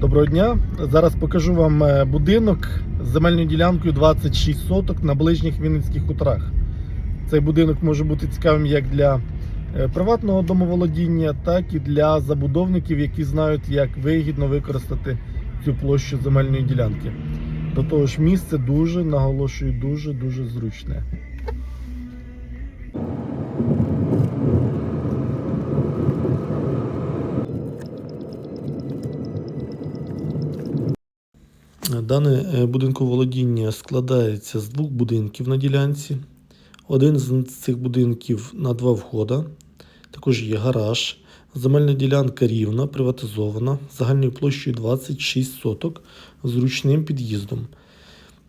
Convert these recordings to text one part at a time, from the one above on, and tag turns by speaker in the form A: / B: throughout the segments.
A: Доброго дня. Зараз покажу вам е, будинок з земельною ділянкою 26 соток на ближніх Вінницьких хуторах. Цей будинок може бути цікавим як для е, приватного домоволодіння, так і для забудовників, які знають, як вигідно використати цю площу земельної ділянки. До того ж, місце дуже, наголошую, дуже дуже зручне. Дане е, будинковолодіння складається з двох будинків на ділянці. Один з цих будинків на два входа. Також є гараж. Земельна ділянка рівна, приватизована, загальною площею 26 соток з ручним під'їздом.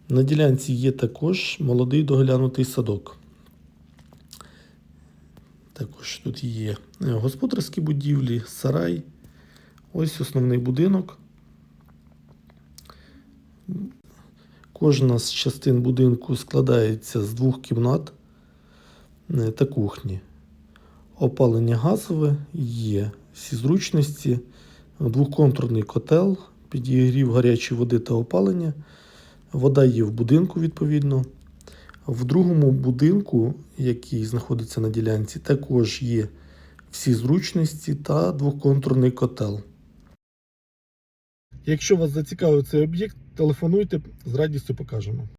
A: На ділянці є також молодий доглянутий садок. Також тут є е, господарські будівлі, сарай. Ось основний будинок. Кожна з частин будинку складається з двох кімнат е, та кухні. Опалення газове є всі зручності, двохконтурний котел, підігрів гарячої води та опалення. Вода є в будинку відповідно. В другому будинку, який знаходиться на ділянці, також є всі зручності та двохконтурний котел. Якщо вас зацікавив цей об'єкт, телефонуйте, з радістю покажемо.